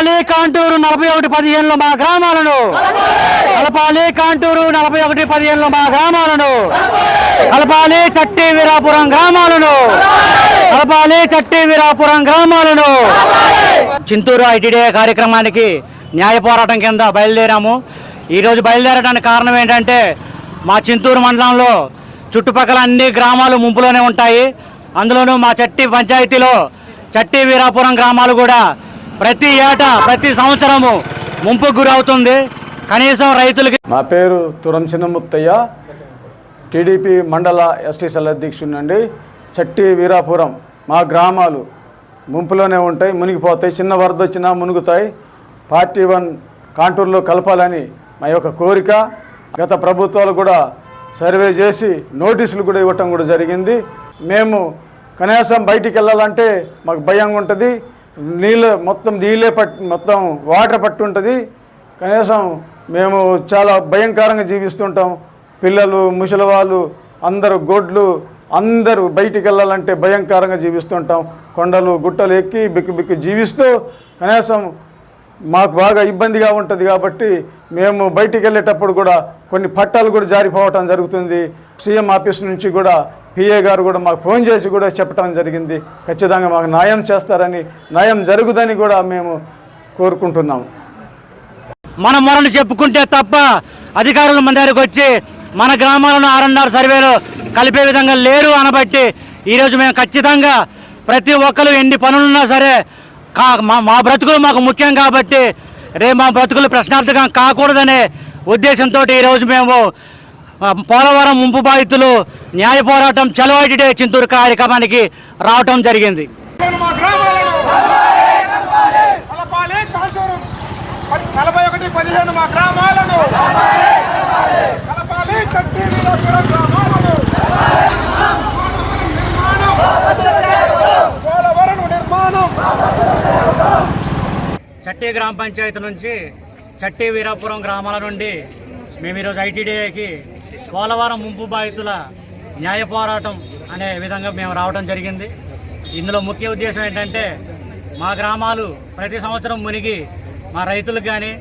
కలపాలి కాంటూరు నలభై ఒకటి పదిహేనులో మా గ్రామాలను. కలపాలి కాంటూరు నలభై ఒకటి పదిహేనులో మా గ్రామాలను. కలపాలి చట్టి వీరాపురం గ్రామాలను. కలపాలి చట్టి వీరాపురం గ్రామాలను. చింతూరు ఐటీడీ కార్యక్రమానికి న్యాయ పోరాటం కింద బయలుదేరాము. ఈరోజు బయలుదేరడానికి కారణం ఏంటంటే మా చింతూరు మండలంలో చుట్టుపక్కల అన్ని గ్రామాలు ముంపులోనే ఉంటాయి. అందులోనూ మా చట్టి పంచాయతీలో చట్టి వీరాపురం గ్రామాలు కూడా ప్రతి ఏటా ప్రతి సంవత్సరము ముంపుకు గురవుతుంది. కనీసం రైతులకి నా పేరు తురం చిన్నముత్తయ్య. టీడీపీ మండల ఎస్టీసీఎల్ అధ్యక్షుడినండి. చట్టి వీరాపురం మా గ్రామాలు ముంపులోనే ఉంటాయి మునిగిపోతాయి చిన్న వరద వచ్చినా మునుగుతాయి. పార్టీ వన్ కాంటూర్లో కలపాలని మా యొక్క కోరిక. గత ప్రభుత్వాలు కూడా సర్వే చేసి నోటీసులు కూడా ఇవ్వటం కూడా జరిగింది. మేము కనీసం బయటికి వెళ్ళాలంటే మాకు భయంగా ఉంటుంది నీళ్ళ మొత్తం నీళ్ళే పట్ మొత్తం వాటర్ పట్టుంటుంది. కనీసం మేము చాలా భయంకరంగా జీవిస్తుంటాం. పిల్లలు ముసలి వాళ్ళు అందరూ గొడ్లు అందరూ బయటికి వెళ్ళాలంటే భయంకరంగా జీవిస్తుంటాం. కొండలు గుట్టలు ఎక్కి బిక్కు బిక్కు జీవిస్తూ కనీసం మాకు బాగా ఇబ్బందిగా ఉంటుంది కాబట్టి మేము బయటికి వెళ్ళేటప్పుడు కూడా కొన్ని పట్టాలు కూడా జారిపోవటం జరుగుతుంది. సీఎం ఆఫీస్ నుంచి కూడా పిఏ గారు కూడా మాకు ఫోన్ చేసి కూడా చెప్పడం జరిగింది. ఖచ్చితంగా మాకు న్యాయం చేస్తారని న్యాయం జరుగుదని కూడా మేము కోరుకుంటున్నాము. మన మొరలు చెప్పుకుంటే తప్ప అధికారులు మన దగ్గరికి వచ్చి మన గ్రామాలను ఆర్ఎన్ఆర్ సర్వేలో కలిపే విధంగా లేరు అనబట్టి ఈరోజు మేము ఖచ్చితంగా ప్రతి ఒక్కరు ఎన్ని పనులున్నా సరే కా మా మా బ్రతుకులు మాకు ముఖ్యం కాబట్టి రే మా బ్రతుకులు ప్రశ్నార్థకం కాకూడదనే ఉద్దేశంతో ఈరోజు మేము పోలవరం ముంపు బాధితులు న్యాయ పోరాటం చలవాటిడే చింతూరు కార్యక్రమానికి రావటం జరిగింది. మా గ్రామాలను కలపాలి కాంటూరు ప- నలభై ఒకటి పదిహేను మా గ్రామాలను. కలపాలి చట్టి వీరాపురం గ్రామాలను. నిర్మాణం పోలవరం నిర్మాణం. చట్టి గ్రామ పంచాయతీ నుంచి చట్టి వీరాపురం గ్రామాల నుండి మేము ఈరోజు ఐటీడీఏకి పోలవరం ముంపు బాధితుల న్యాయ పోరాటం అనే విధంగా మేము రావడం జరిగింది. ఇందులో ముఖ్య ఉద్దేశం ఏంటంటే మా గ్రామాలు ప్రతి సంవత్సరం మునిగి మా రైతులకు కానీ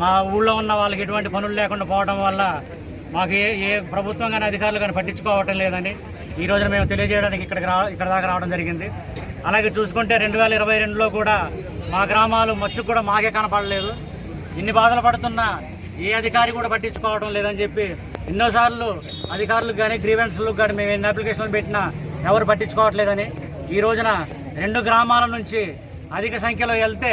మా ఊళ్ళో ఉన్న వాళ్ళకి ఎటువంటి పనులు లేకుండా పోవడం వల్ల మాకు ఏ ఏ ప్రభుత్వం కానీ అధికారులు కానీ పట్టించుకోవటం లేదని ఈ రోజున మేము తెలియజేయడానికి ఇక్కడికి రా ఇక్కడ దాకా రావడం జరిగింది. అలాగే చూసుకుంటే రెండు వేల ఇరవై రెండులో కూడా మా గ్రామాలు మచ్చు కూడా మాకే కనపడలేదు. ఇన్ని బాధలు పడుతున్నా ఏ అధికారి కూడా పట్టించుకోవడం లేదని చెప్పి ఎన్నోసార్లు అధికారులకు కానీ గ్రీవెన్స్లకు కానీ మేము ఎన్ని అప్లికేషన్లు పెట్టినా ఎవరు పట్టించుకోవట్లేదని ఈ రోజున రెండు గ్రామాల నుంచి అధిక సంఖ్యలో వెళ్తే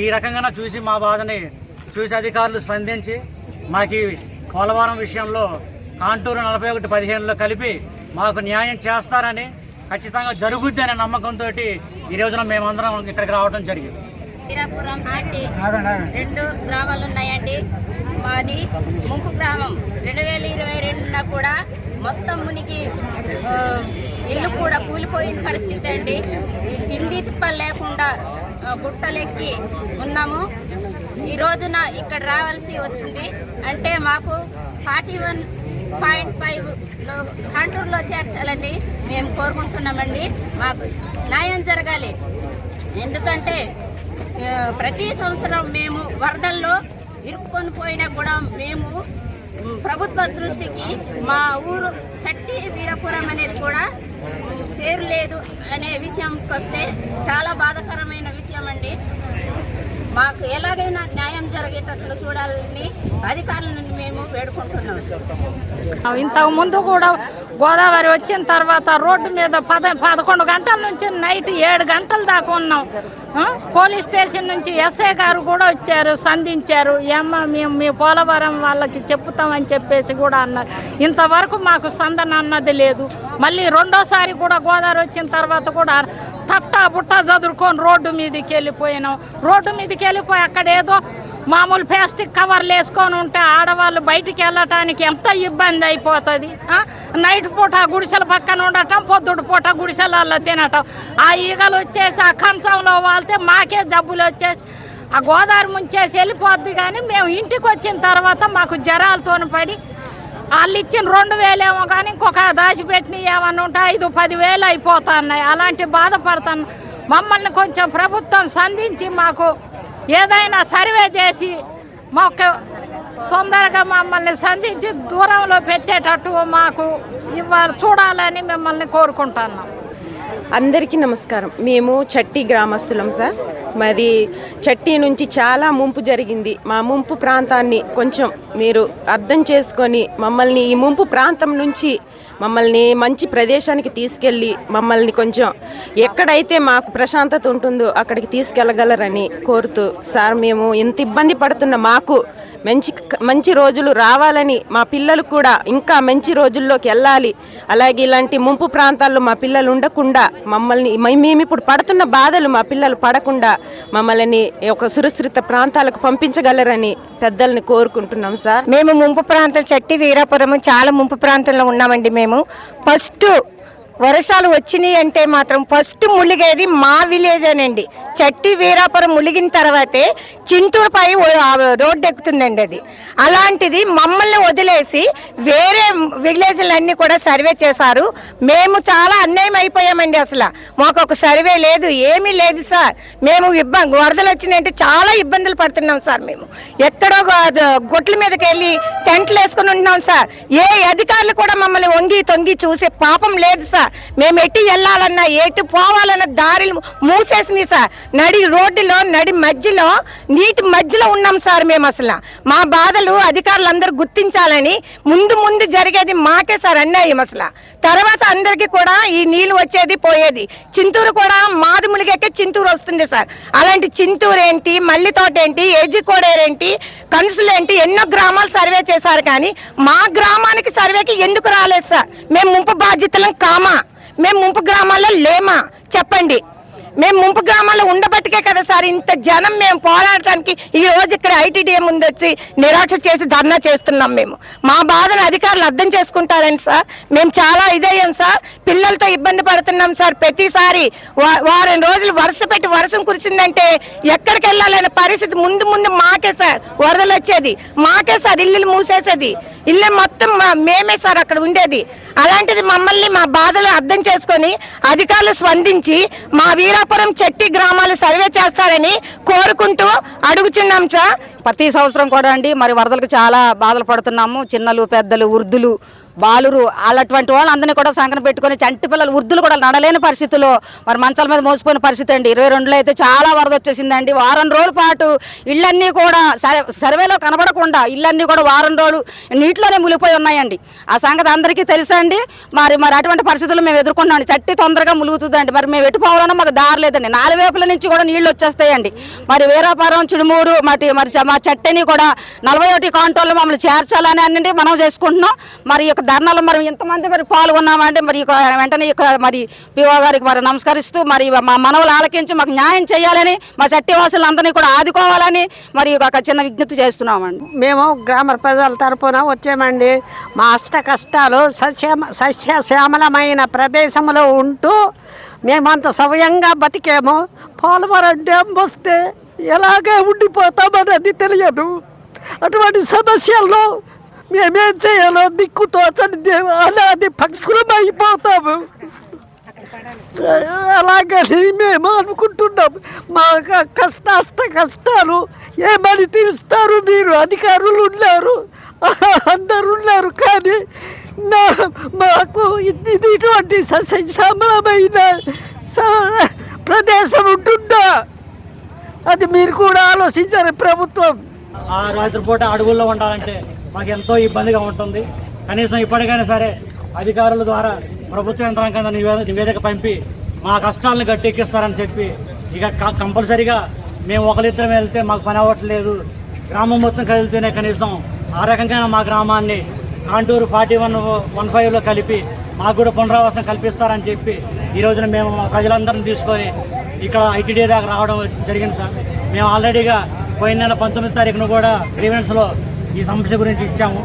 ఈ రకంగా చూసి మా బాధని చూసి అధికారులు స్పందించి మాకు పోలవరం విషయంలో కాంటూరు నలభై ఒకటి పదిహేనులో కలిపి మాకు న్యాయం చేస్తారని ఖచ్చితంగా జరుగుద్ది అనే నమ్మకంతో ఈ రోజున మేమందరం ఇక్కడికి రావడం జరిగింది. వీరాపురం చట్టి. రెండు గ్రామాలు ఉన్నాయండి. మాది ముంపు గ్రామం. రెండు వేల ఇరవై రెండున కూడా మొత్తం మునిగి ఆ, ఇల్లు కూడా కూలిపోయిన పరిస్థితి అండి. ఈ తిండి తిప్పలు లేకుండా గుట్టలెక్కి ఉన్నాము. ఈ రోజున ఇక్కడ రావాల్సి వచ్చింది. అంటే మాకు ఫార్టీ వన్ పాయింట్ ఫైవ్లో కాంటూరులో చేర్చాలని మేము కోరుకుంటున్నామండి. మాకు న్యాయం జరగాలి. ఎందుకంటే ప్రతి సంవత్సరం మేము వరదల్లో ఇరుక్కొని పోయినా కూడా మేము ప్రభుత్వ దృష్టికి మా ఊరు చట్టి వీరపురం అనేది కూడా పేరు లేదు అనే విషయంకి వస్తే చాలా బాధాకరమైన విషయం అండి. మాకు ఎలాగైనా న్యాయం జరిగేటట్లు చూడాలని అధికారుల మేము వేడుకుంటున్నాం. ఇంతకు ముందు కూడా గోదావరి వచ్చిన తర్వాత రోడ్డు మీద పద పదకొండు గంటల నుంచి నైట్ ఏడు గంటల దాకా ఉన్నాం. పోలీస్ స్టేషన్ నుంచి ఎస్ఐ గారు కూడా వచ్చారు సంధించారు. ఏమ్మ మేము మీ పోలవరం వాళ్ళకి చెప్తామని చెప్పేసి కూడా అన్నారు. ఇంతవరకు మాకు సందన అన్నది లేదు. మళ్ళీ రెండోసారి కూడా గోదావరి వచ్చిన తర్వాత కూడా తట్టా బుట్టా చదువుకొని రోడ్డు మీదకి వెళ్ళిపోయినాం. రోడ్డు మీదకి వెళ్ళిపోయి అక్కడ ఏదో మామూలు ప్లాస్టిక్ కవర్లు వేసుకొని ఉంటే ఆడవాళ్ళు బయటికి వెళ్ళటానికి ఎంత ఇబ్బంది అయిపోతుంది నైట్ పూట గుడిసెల పక్కన ఉండటం పొద్దుడు పూట గుడిసెలలో తినటం. ఆ ఈగలు వచ్చేసి ఆ కంచంలో వాళ్తే మాకే జబ్బులు వచ్చేసి ఆ గోదావరి ముంచేసి వెళ్ళిపోద్ది కానీ మేము ఇంటికి వచ్చిన తర్వాత మాకు జ్వరాలతో పడి వాళ్ళు ఇచ్చిన రెండు వేలేమో కానీ ఇంకొక దాచిపెట్టినవి ఏమన్నా ఉంటే ఐదు పదివేలు అయిపోతున్నాయి. అలాంటి బాధపడుతున్నాం మమ్మల్ని కొంచెం ప్రభుత్వం సంధించి మాకు ఏదైనా సర్వే చేసి మాకు తొందరగా మమ్మల్ని సంధించి దూరంలో పెట్టేటట్టు మాకు ఇవ్వాలి చూడాలని మిమ్మల్ని కోరుకుంటున్నాం. అందరికీ నమస్కారం. మేము చట్టి గ్రామస్తులం సార్. మాది చట్టి నుంచి చాలా ముంపు జరిగింది. మా ముంపు ప్రాంతాన్ని కొంచెం మీరు అర్థం చేసుకొని మమ్మల్ని ఈ ముంపు ప్రాంతం నుంచి మమ్మల్ని మంచి ప్రదేశానికి తీసుకెళ్ళి మమ్మల్ని కొంచెం ఎక్కడైతే మాకు ప్రశాంతత ఉంటుందో అక్కడికి తీసుకెళ్ళగలరని కోరుతూ సార్ మేము ఇంత ఇబ్బంది పడుతున్న మాకు మంచి మంచి రోజులు రావాలని మా పిల్లలు కూడా ఇంకా మంచి రోజుల్లోకి వెళ్ళాలి. అలాగే ఇలాంటి ముంపు ప్రాంతాల్లో మా పిల్లలు ఉండకుండా మమ్మల్ని మేము ఇప్పుడు పడుతున్న బాధలు మా పిల్లలు పడకుండా మమ్మల్ని ఒక సురక్షిత ప్రాంతాలకు పంపించగలరని పెద్దల్ని కోరుకుంటున్నాం సార్. మేము ముంపు ప్రాంతం చట్టి వీరాపురం చాలా ముంపు ప్రాంతంలో ఉన్నామండి మేము. ఫస్ట్ వర్షాలు వచ్చినాయి అంటే మాత్రం ఫస్ట్ ములిగేది మా విలేజేనండి చట్టి వీరాపురం ములిగిన తర్వాతే చింతూరుపై రోడ్డు ఎక్కుతుందండి అది. అలాంటిది మమ్మల్ని వదిలేసి వేరే విలేజ్లన్నీ కూడా సర్వే చేశారు. మేము చాలా అన్యాయం అయిపోయామండి అసలు. మాకు ఒక సర్వే లేదు ఏమీ లేదు సార్. మేము ఇబ్బంది వరదలు వచ్చినాయంటే చాలా ఇబ్బందులు పడుతున్నాం సార్ మేము. ఎక్కడో గుట్ల గొట్ల మీదకి వెళ్ళి టెంట్లు వేసుకుని ఉంటున్నాం సార్. ఏ అధికారులు కూడా మమ్మల్ని వంగి తొంగి చూసే పాపం లేదు సార్. మేము ఎటు వెళ్ళాలన్నా ఎటు పోవాలన్న దారిలు మూసేసినాయి సార్. నడి రోడ్డులో నడి మధ్యలో నీటి మధ్యలో ఉన్నాం సార్ మేము అసలు. మా బాధలు అధికారులందరూ గుర్తించాలని ముందు ముందు జరిగేది మాకే సార్ అన్యాయం అసలు. తర్వాత అందరికీ కూడా ఈ నీళ్ళు వచ్చేది పోయేది. చింతూరు కూడా మాది ములిగెక్కే చింతూరు వస్తుంది సార్. అలాంటి చింతూరు ఏంటి మల్లితోట ఏంటి ఏజికోడేరు ఏంటి కన్సులు ఏంటి ఎన్నో గ్రామాలు సర్వే చేశారు కానీ మా గ్రామానికి సర్వేకి ఎందుకు రాలేదు సార్? మేము ముంపు బాధ్యతలం కామా? మేము ముంపు గ్రామాల్లో లేమా? చెప్పండి. మేము ముంపు గ్రామాల్లో ఉండబట్టికే కదా సార్ ఇంత జనం మేము పోరాడటానికి ఈ రోజు ఇక్కడ ఐటీడీఏ ముందు వచ్చి నిరాశ చేసి ధర్నా చేస్తున్నాం మేము. మా బాధను అధికారులు అర్థం చేసుకుంటారని సార్. మేము చాలా ఇదయ్యాం సార్. పిల్లలతో ఇబ్బంది పడుతున్నాం సార్. ప్రతిసారి వారం రోజులు వరుస పెట్టి వర్షం కురిసిందంటే ఎక్కడికి వెళ్ళాలనే పరిస్థితి ముందు ముందు మాకే సార్. వరదలు వచ్చేది. మాకే సార్ ఇల్లు మూసేసేది. ఇల్లు మొత్తం మా- మేమే సార్ అక్కడ ఉండేది. అలాంటిది మమ్మల్ని మా బాధలు అర్థం చేసుకొని అధికారులు స్పందించి మా వీరాపురం చెట్టి గ్రామాలు సర్వే చేస్తారని కోరుకుంటూ అడుగుచున్నాం సార్. ప్రతి సంవత్సరం కూడా అండి. మరి వరదలకు చాలా బాధలు పడుతున్నాము. చిన్నలు పెద్దలు వృద్ధులు బాలురు అలాంటి వాళ్ళందరినీ కూడా సంకన పెట్టుకొని చంటి పిల్లలు వృద్ధులు కూడా నడలేని పరిస్థితిలో మరి మంచాల మీద మోసిపోయిన పరిస్థితి అండి. ఇరవై రెండులో అయితే చాలా వరద వచ్చేసిందండి. వారం రోజుల పాటు ఇళ్ళన్నీ కూడా సర్వేలో కనబడకుండా ఇళ్ళన్నీ కూడా వారం రోజులు నీటిలోనే మునిగిపోయి ఉన్నాయండి. ఆ సంగతి అందరికీ తెలుసండి మరి మరి అటువంటి పరిస్థితులు మేము ఎదుర్కొన్నాం చట్టి తొందరగా ములుగుతుందండి మరి మేము ఎటుపోవాలన్నా మాకు దారి లేదండి. నాలుగు వైపుల నుంచి కూడా నీళ్ళు వచ్చేస్తాయండి. మరి వీరాపురం చిడుమూరు మరి మరి చ- మా చట్టని కూడా నలభై ఒకటి కాంటోల్లో మమ్మల్ని చేర్చాలని అన్ని మనం చేసుకుంటున్నాం. మరి ఈ యొక్క ధర్నాలో మరి ఇంతమంది మరి పాల్గొన్నామంటే మరి వెంటనే మరి పిఓ గారికి మరి నమస్కరిస్తూ మరి మా మనవులు ఆలకించి మాకు న్యాయం చేయాలని మా చట్టవాసులు వాసులందరినీ కూడా ఆదుకోవాలని మరి ఒక చిన్న విజ్ఞప్తి చేస్తున్నామండి. మేము గ్రామ ప్రజల తరపున వచ్చామండి. మా అష్ట కష్టాలు సస్యమ సస్యశ్యామలమైన ప్రదేశంలో ఉంటూ మేమంత సవ్యంగా బతికాము. పోలవరం డ్యామ్ వస్తే ఎలాగే ఉండిపోతామన్నది తెలియదు. అటువంటి సమస్యల్లో మేమేం చేయాలో దిక్కు తోచని దే- అలాది పక్షులం అయిపోతాము అలాగని మేము అనుకుంటున్నాం మా కష్టాష్ట కష్టాలు ఏమని తీరుస్తారు మీరు అధికారులు ఉన్నారు అందరు ఉన్నారు కానీ నా మాకు ఇది ఇటువంటి సస్యశ్యామలమైన ప్రదేశం ఉంటుందా అది మీరు కూడా ఆలోచించారు ప్రభుత్వం రాత్రిపూట అడవుల్లో ఉండాలంటే మాకు ఎంతో ఇబ్బందిగా ఉంటుంది. కనీసం ఇప్పటికైనా సరే అధికారుల ద్వారా ప్రభుత్వ యంత్రాంగం నివేదిక నివేదిక పంపి మా కష్టాలను గట్టెక్కిస్తారని చెప్పి ఇక క- కంపల్సరిగా మేము ఒకరిద్దరం వెళ్తే మాకు పని అవ్వట్లేదు. గ్రామం మొత్తం కదిలితేనే కనీసం ఆ రకంగా మా గ్రామాన్ని కాంటూరు ఫార్టీ వన్ వన్ ఫైవ్లో కలిపి మాకు కూడా పునరావాసం కల్పిస్తారని చెప్పి ఈ రోజున మేము ప్రజలందరిని తీసుకొని ఇక్కడ ఐటీడీ దాకా రావడం జరిగింది సార్. మేము ఆల్రెడీగా పోయిన నెల పంతొమ్మిది తారీఖున కూడా గ్రీవెన్స్లో ఈ సమస్య గురించి ఇచ్చాము.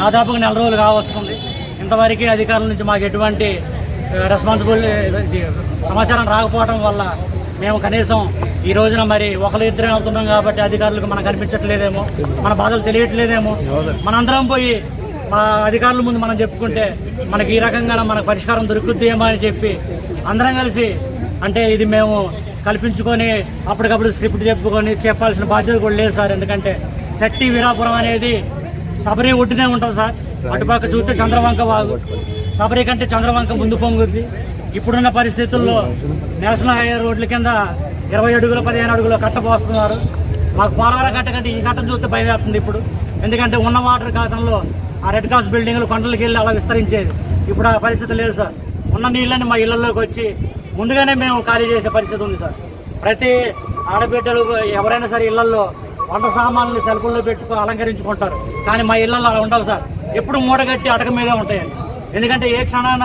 దాదాపుగా నెల రోజులు కావస్తుంది. ఇంతవరకు అధికారుల నుంచి మాకు ఎటువంటి రెస్పాన్సిబుల్ సమాచారం రాకపోవడం వల్ల మేము కనీసం ఈ రోజున మరి ఒకరు ఇద్దరం వెళ్తున్నాం కాబట్టి అధికారులకు మనకు కనిపించట్లేదేమో. మన బాధలు తెలియట్లేదేమో. మనందరం పోయి మా అధికారుల ముందు మనం చెప్పుకుంటే మనకి ఈ రకంగా మనకు పరిష్కారం దొరుకుద్దేమో అని చెప్పి అందరం కలిసి అంటే ఇది మేము కల్పించుకొని అప్పటికప్పుడు స్క్రిప్ట్ చెప్పుకొని చెప్పాల్సిన బాధ్యత కూడా లేదు సార్. ఎందుకంటే చట్టి వీరాపురం అనేది సబరి ఒడ్డునే ఉంటుంది సార్. అటుపక్క చూస్తే చంద్రవంక వాగు సబరి కంటే చంద్రవంక ముందు పొంగుద్ది. ఇప్పుడున్న పరిస్థితుల్లో నేషనల్ హైవే రోడ్ల కింద ఇరవై అడుగులు పదిహేను అడుగులు కట్ట పోస్తున్నారు. మాకు పోలవరం కట్ట కంటే ఈ కట్టను చూస్తే భయం వేస్తుంది ఇప్పుడు. ఎందుకంటే ఉన్న వాటర్ కాలంలో ఆ రెడ్ క్రాస్ బిల్డింగ్లు కొండలకి వెళ్ళి అలా విస్తరించేది. ఇప్పుడు ఆ పరిస్థితి లేదు సార్. ఉన్న నీళ్ళని మా ఇళ్ళలోకి వచ్చి ముందుగానే మేము ఖాళీ చేసే పరిస్థితి ఉంది సార్. ప్రతి ఆడబిడ్డలు ఎవరైనా సరే ఇళ్ళలో వంట సామాన్లు సెల్ఫుల్లో పెట్టుకుని అలంకరించుకుంటారు. కానీ మా ఇళ్ళల్లో అలా ఉండవు సార్. ఎప్పుడు మూడగట్టి అటక మీదే ఉంటాయండి. ఎందుకంటే ఏ క్షణాన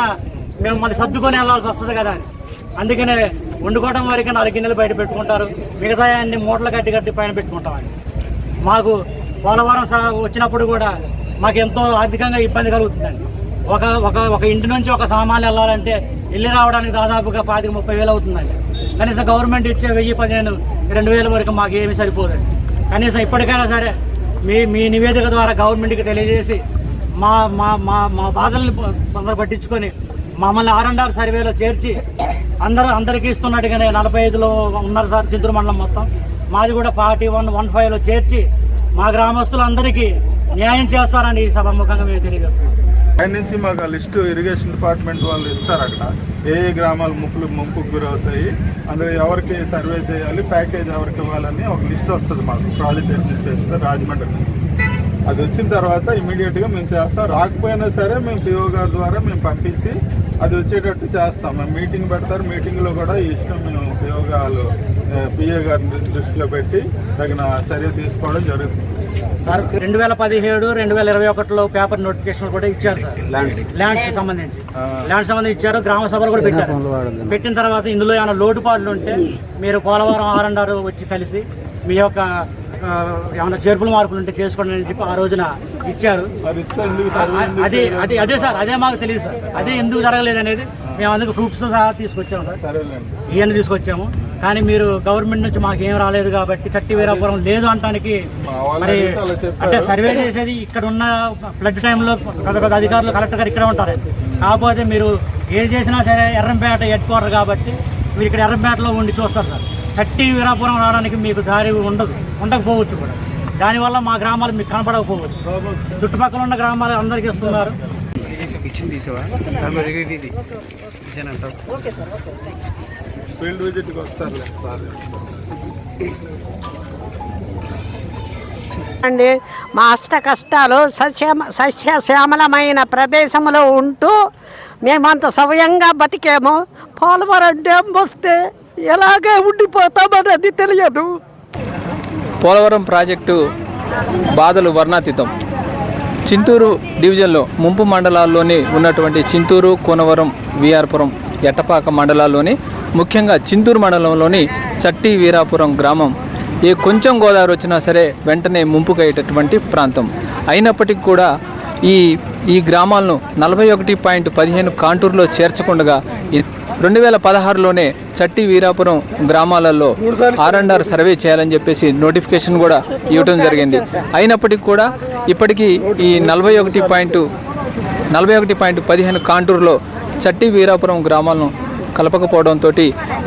మేము మళ్ళీ సర్దుకొని వెళ్ళాల్సి వస్తుంది కదా అని. అందుకనే వండుకోవడం వరకు నాలుగు గిన్నెలు బయట పెట్టుకుంటారు. మిగతా అన్ని మూటలు కట్టి కట్టి పైన పెట్టుకుంటామండి మాకు పోలవరం వచ్చినప్పుడు కూడా మాకు ఎంతో ఆర్థికంగా ఇబ్బంది కలుగుతుందండి. ఒక ఒక ఒక ఇంటి నుంచి ఒక సామాన్లు వెళ్ళాలంటే వెళ్ళి రావడానికి దాదాపుగా పాతిక ముప్పై వేలు అవుతుందండి. కనీసం గవర్నమెంట్ ఇచ్చే వెయ్యి పదిహేను రెండు వేల వరకు మాకు ఏమీ సరిపోదండి. కనీసం ఇప్పటికైనా సరే మీ మీ నివేదిక ద్వారా గవర్నమెంట్కి తెలియజేసి మా మా మా మా బాధల్ని కొందరు పట్టించుకొని మమ్మల్ని ఆర్ అండ్ ఆర్ సర్వేలో చేర్చి అందరూ అందరికీ ఇస్తున్నట్టుగానే నలభై ఐదులో ఉన్నారు సార్ చిత్తూరు మండలం మొత్తం. మాది కూడా పార్టీ వన్ వన్ ఫైవ్లో చేర్చి మా గ్రామస్తులందరికీ న్యాయం చేస్తారని ఈ సభాముఖంగా మేము తెలియజేస్తున్నాం. నుంచి మాకు ఆ లిస్టు ఇరిగేషన్ డిపార్ట్మెంట్ వాళ్ళు ఇస్తారు అక్కడ ఏ ఏ గ్రామాలు ముప్పులు ముంపుకు గురవుతాయి అందులో ఎవరికి సర్వే చేయాలి ప్యాకేజ్ ఎవరికి ఇవ్వాలని ఒక లిస్ట్ వస్తుంది మాకు. ప్రాజెక్ట్ అడ్మినిస్ట్రేషన్ రాజమండ్రి నుంచి. అది వచ్చిన తర్వాత ఇమీడియట్గా మేము చేస్తాం. రాకపోయినా సరే మేము పిఓ గారి ద్వారా మేము పంపించి అది వచ్చేటట్టు చేస్తాం. మేము మీటింగ్ పెడతారు. మీటింగ్లో కూడా ఈ విషయం మేము పిఓ గారు పిఏ గారిని దృష్టిలో పెట్టి తగిన చర్య తీసుకోవడం జరుగుతుంది. సార్ రెండు వేల పదిహేడు రెండు వేల ఇరవై ఒకటిలో పేపర్ నోటిఫికేషన్ కూడా ఇచ్చారు సార్. ల్యాండ్స్ సంబంధించి. ల్యాండ్స్ సంబంధించి ఇచ్చారు గ్రామ సభలు కూడా పెట్టారు. పెట్టిన తర్వాత ఇందులో ఏమైనా లోటుపాట్లు ఉంటే మీరు పోలవరం ఆర్ అండ్ ఆర్ వచ్చి కలిసి మీ యొక్క ఏమైనా చేర్పులు మార్పులు ఉంటే చేసుకోండి అని చెప్పి ఆ రోజున ఇచ్చారు. అది అదే అదే సార్ అదే మాకు తెలియదు సార్. అదే ఎందుకు జరగలేదు అనేది మేము అందుకు ప్రూఫ్స్తో సహా తీసుకొచ్చాము సార్. ఇవన్నీ తీసుకొచ్చాము. కానీ మీరు గవర్నమెంట్ నుంచి మాకు ఏం రాలేదు కాబట్టి చట్టి వీరాపురం లేదు అంటానికి మరి. అంటే సర్వే చేసేది ఇక్కడ ఉన్న ఫ్లడ్ టైంలో పెద్ద పెద్ద అధికారులు కలెక్టర్ గారు ఇక్కడే ఉంటారు. కాకపోతే మీరు ఏది చేసినా సరే ఎర్రంపేట హెడ్ క్వార్టర్ కాబట్టి మీరు ఇక్కడ ఎర్రంపేటలో ఉండి చూస్తారు సార్. చట్టి వీరాపురం రావడానికి మీకు దారి ఉండదు ఉండకపోవచ్చు కూడా. దానివల్ల మా గ్రామాలు మీకు కనపడకపోవచ్చు. చుట్టుపక్కల ఉన్న గ్రామాలు అందరికీ ఇస్తున్నారు. ఫీల్డ్ విజిట్కి వస్తారులే. సార్ అండి మా అష్ట కష్టాలు సస్యమ సస్యశ్యామలమైన ప్రదేశంలో ఉంటూ మేమంత సవ్యంగా బతికేము. పోలవరం డ్యామ్ వస్తే ఎలాగే ఉండిపోతామన్నది తెలియదు. పోలవరం ప్రాజెక్టు బాధలు వర్ణాతీతం. చింతూరు డివిజన్లో ముంపు మండలాల్లోని ఉన్నటువంటి చింతూరు కోనవరం విఆర్పురం ఎట్టపాక మండలాల్లోని ముఖ్యంగా చింతూరు మండలంలోని చట్టి వీరాపురం గ్రామం. ఏ కొంచెం గోదావరి వచ్చినా సరే వెంటనే ముంపుకయ్యేటటువంటి ప్రాంతం. అయినప్పటికీ కూడా ఈ ఈ గ్రామాలను నలభై ఒకటి పాయింట్ పదిహేను కాంటూరులో చేర్చకుండా రెండు వేల పదహారులోనే చట్టి వీరాపురం గ్రామాలలో ఆర్ అండ్ ఆర్ సర్వే చేయాలని చెప్పేసి నోటిఫికేషన్ కూడా ఇవ్వడం జరిగింది. అయినప్పటికీ కూడా ఇప్పటికీ ఈ నలభై ఒకటి పాయింట్ నలభై ఒకటి పాయింట్ పదిహేను కాంటూరులో చట్టి వీరాపురం గ్రామాలను కలపకపోవడంతో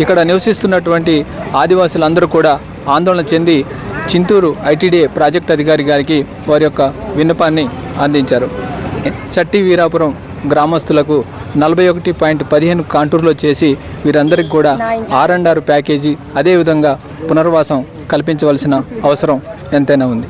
ఇక్కడ నివసిస్తున్నటువంటి ఆదివాసులందరూ కూడా ఆందోళన చెంది చింతూరు ఐటీడీఏ ప్రాజెక్ట్ అధికారి గారికి వారి యొక్క విన్నపాన్ని అందించారు. చట్టి వీరాపురం గ్రామస్తులకు నలభై ఒకటి పాయింట్ పదిహేను కాంటూర్లో చేసి వీరందరికీ కూడా ఆర్ అండ్ ఆర్ ప్యాకేజీ అదేవిధంగా పునర్వాసం కల్పించవలసిన అవసరం ఎంతైనా ఉంది.